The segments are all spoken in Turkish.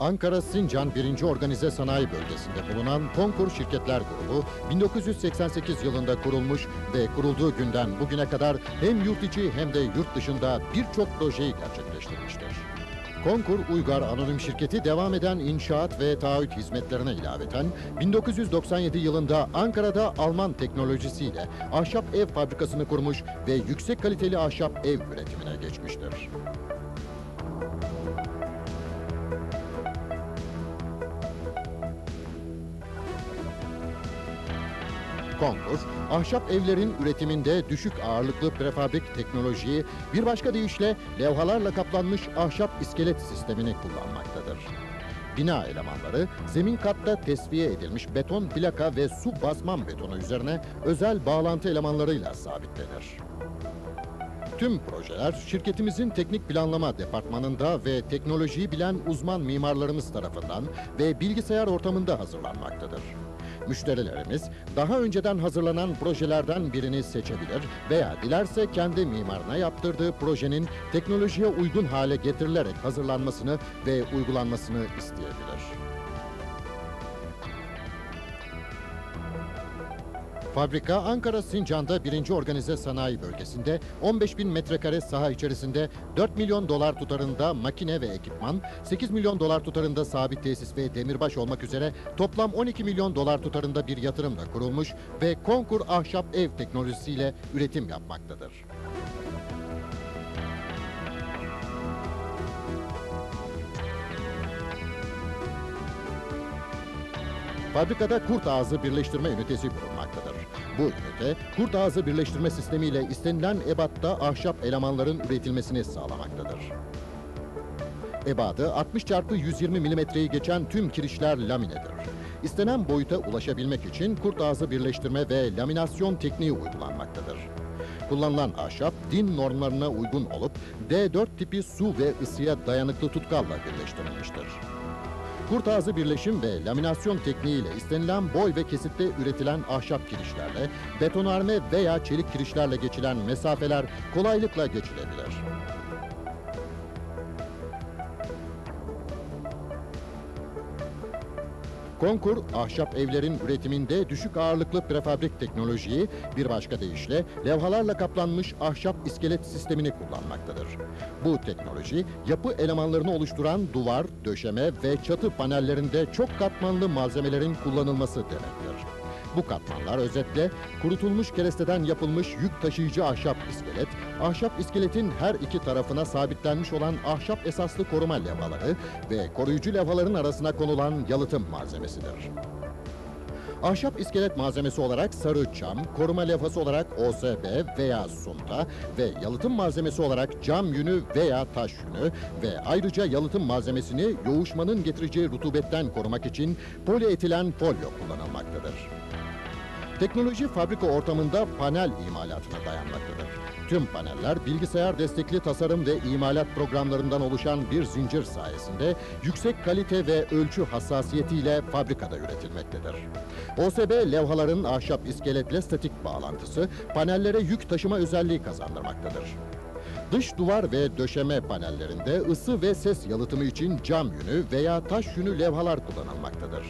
Ankara Sincan 1. Organize Sanayi Bölgesi'nde bulunan Konkur Şirketler Grubu 1988 yılında kurulmuş ve kurulduğu günden bugüne kadar hem yurt içi hem de yurt dışında birçok projeyi gerçekleştirmiştir. Konkur Uygar Anonim Şirketi devam eden inşaat ve taahhüt hizmetlerine ilaveten 1997 yılında Ankara'da Alman teknolojisiyle ahşap ev fabrikasını kurmuş ve yüksek kaliteli ahşap ev üretimine geçmiştir. Konkur, ahşap evlerin üretiminde düşük ağırlıklı prefabrik teknolojiyi, bir başka deyişle levhalarla kaplanmış ahşap iskelet sistemini kullanmaktadır. Bina elemanları zemin katta tesviye edilmiş beton plaka ve su basman betonu üzerine özel bağlantı elemanlarıyla sabitlenir. Tüm projeler şirketimizin teknik planlama departmanında ve teknolojiyi bilen uzman mimarlarımız tarafından ve bilgisayar ortamında hazırlanmaktadır. Müşterilerimiz daha önceden hazırlanan projelerden birini seçebilir veya dilerse kendi mimarına yaptırdığı projenin teknolojiye uygun hale getirilerek hazırlanmasını ve uygulanmasını isteyebilir. Fabrika Ankara Sincan'da 1. Organize Sanayi Bölgesi'nde 15 bin metrekare saha içerisinde 4 milyon dolar tutarında makine ve ekipman, 8 milyon dolar tutarında sabit tesis ve demirbaş olmak üzere toplam 12 milyon dolar tutarında bir yatırımla kurulmuş ve Konkur Ahşap Ev teknolojisiyle üretim yapmaktadır. Fabrikada kurt ağzı birleştirme ünitesi bulunmaktadır. Bu ünite, kurt ağzı birleştirme sistemiyle istenilen ebatta ahşap elemanların üretilmesini sağlamaktadır. Ebadı 60 çarpı 120 milimetreyi geçen tüm kirişler laminedir. İstenen boyuta ulaşabilmek için kurt ağzı birleştirme ve laminasyon tekniği uygulanmaktadır. Kullanılan ahşap din normlarına uygun olup D4 tipi su ve ısıya dayanıklı tutkalla birleştirilmiştir. Kurt ağzı birleşim ve laminasyon tekniğiyle istenilen boy ve kesitte üretilen ahşap kirişlerle, betonarme veya çelik kirişlerle geçilen mesafeler kolaylıkla geçilebilir. Konkur, ahşap evlerin üretiminde düşük ağırlıklı prefabrik teknolojiyi, bir başka deyişle levhalarla kaplanmış ahşap iskelet sistemini kullanmaktadır. Bu teknoloji, yapı elemanlarını oluşturan duvar, döşeme ve çatı panellerinde çok katmanlı malzemelerin kullanılması demektir. Bu katmanlar özetle kurutulmuş keresteden yapılmış yük taşıyıcı ahşap iskelet, ahşap iskeletin her iki tarafına sabitlenmiş olan ahşap esaslı koruma levhaları ve koruyucu levhaların arasına konulan yalıtım malzemesidir. Ahşap iskelet malzemesi olarak sarı çam, koruma levhası olarak OSB veya sunta ve yalıtım malzemesi olarak cam yünü veya taş yünü ve ayrıca yalıtım malzemesini yoğuşmanın getireceği rutubetten korumak için polietilen folyo kullanılmaktadır. Teknoloji fabrika ortamında panel imalatına dayanmaktadır. Tüm paneller bilgisayar destekli tasarım ve imalat programlarından oluşan bir zincir sayesinde yüksek kalite ve ölçü hassasiyetiyle fabrikada üretilmektedir. OSB levhaların ahşap iskeletle statik bağlantısı panellere yük taşıma özelliği kazandırmaktadır. Dış duvar ve döşeme panellerinde ısı ve ses yalıtımı için cam yünü veya taş yünü levhalar kullanılmaktadır.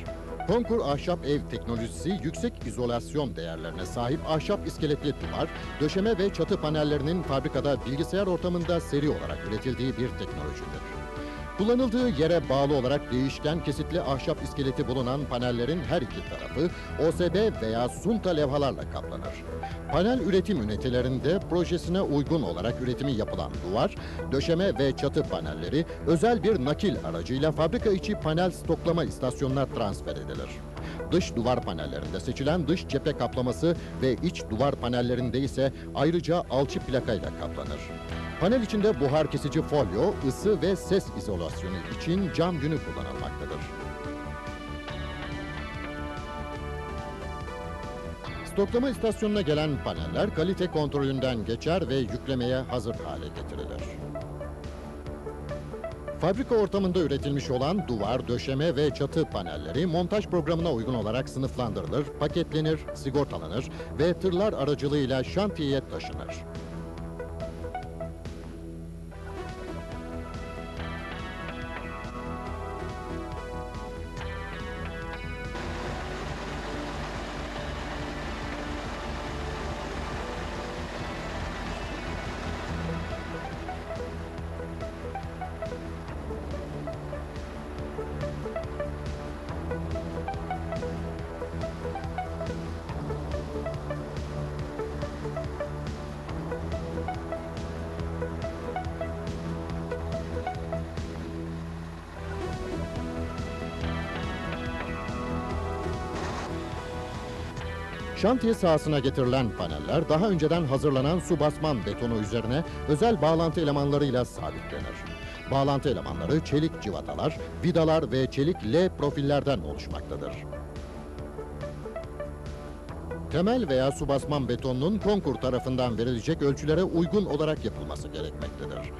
Konkur ahşap ev teknolojisi yüksek izolasyon değerlerine sahip ahşap iskeletli duvar, döşeme ve çatı panellerinin fabrikada bilgisayar ortamında seri olarak üretildiği bir teknolojidir. Kullanıldığı yere bağlı olarak değişken kesitli ahşap iskeleti bulunan panellerin her iki tarafı OSB veya sunta levhalarla kaplanır. Panel üretim ünitelerinde projesine uygun olarak üretimi yapılan duvar, döşeme ve çatı panelleri özel bir nakil aracıyla fabrika içi panel stoklama istasyonuna transfer edilir. Dış duvar panellerinde seçilen dış cephe kaplaması ve iç duvar panellerinde ise ayrıca alçı plakayla kaplanır. Panel içinde buhar kesici folyo, ısı ve ses izolasyonu için cam yünü kullanılmaktadır. Stoklama istasyonuna gelen paneller kalite kontrolünden geçer ve yüklemeye hazır hale getirilir. Fabrika ortamında üretilmiş olan duvar, döşeme ve çatı panelleri montaj programına uygun olarak sınıflandırılır, paketlenir, sigortalanır ve tırlar aracılığıyla şantiyeye taşınır. Şantiye sahasına getirilen paneller daha önceden hazırlanan su basman betonu üzerine özel bağlantı elemanlarıyla sabitlenir. Bağlantı elemanları çelik civatalar, vidalar ve çelik L profillerden oluşmaktadır. Temel veya su basman betonunun konkur tarafından verilecek ölçülere uygun olarak yapılması gerekmektedir.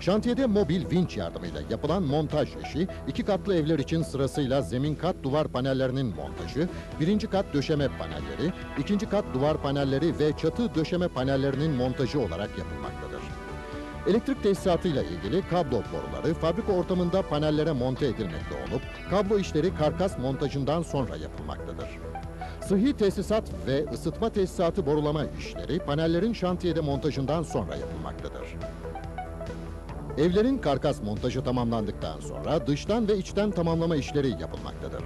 Şantiyede mobil vinç yardımıyla yapılan montaj işi, iki katlı evler için sırasıyla zemin kat duvar panellerinin montajı, birinci kat döşeme panelleri, ikinci kat duvar panelleri ve çatı döşeme panellerinin montajı olarak yapılmaktadır. Elektrik tesisatıyla ilgili kablo boruları fabrika ortamında panellere monte edilmekte olup, kablo işleri karkas montajından sonra yapılmaktadır. Sıhhi tesisat ve ısıtma tesisatı borulama işleri panellerin şantiyede montajından sonra yapılmaktadır. Evlerin karkas montajı tamamlandıktan sonra dıştan ve içten tamamlama işleri yapılmaktadır.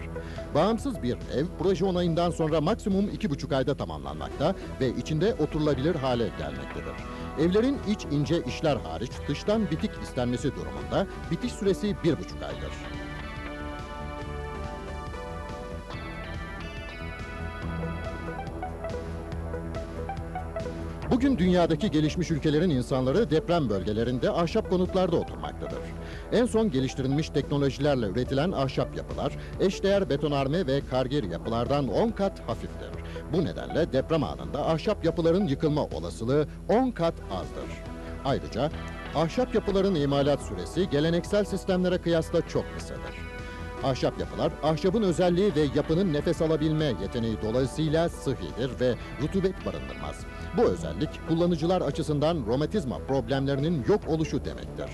Bağımsız bir ev proje onayından sonra maksimum iki buçuk ayda tamamlanmakta ve içinde oturulabilir hale gelmektedir. Evlerin iç ince işler hariç dıştan bitik istenmesi durumunda bitiş süresi bir buçuk aydır. Bugün dünyadaki gelişmiş ülkelerin insanları deprem bölgelerinde ahşap konutlarda oturmaktadır. En son geliştirilmiş teknolojilerle üretilen ahşap yapılar, eşdeğer betonarme ve karger yapılardan 10 kat hafiftir. Bu nedenle deprem anında ahşap yapıların yıkılma olasılığı 10 kat azdır. Ayrıca ahşap yapıların imalat süresi geleneksel sistemlere kıyasla çok kısadır. Ahşap yapılar, ahşabın özelliği ve yapının nefes alabilme yeteneği dolayısıyla sıhhidir ve rutubet barındırmaz. Bu özellik kullanıcılar açısından romatizma problemlerinin yok oluşu demektir.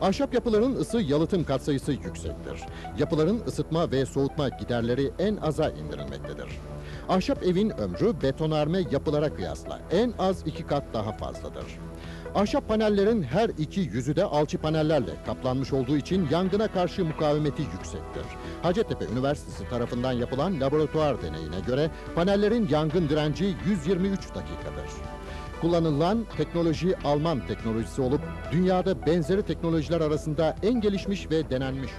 Ahşap yapıların ısı yalıtım katsayısı yüksektir. Yapıların ısıtma ve soğutma giderleri en aza indirilmektedir. Ahşap evin ömrü betonarme yapılara kıyasla en az iki kat daha fazladır. Ahşap panellerin her iki yüzü de alçı panellerle kaplanmış olduğu için yangına karşı mukavemeti yüksektir. Hacettepe Üniversitesi tarafından yapılan laboratuvar deneyine göre panellerin yangın direnci 123 dakikadır. Kullanılan teknoloji Alman teknolojisi olup dünyada benzeri teknolojiler arasında en gelişmiş ve denenmiş.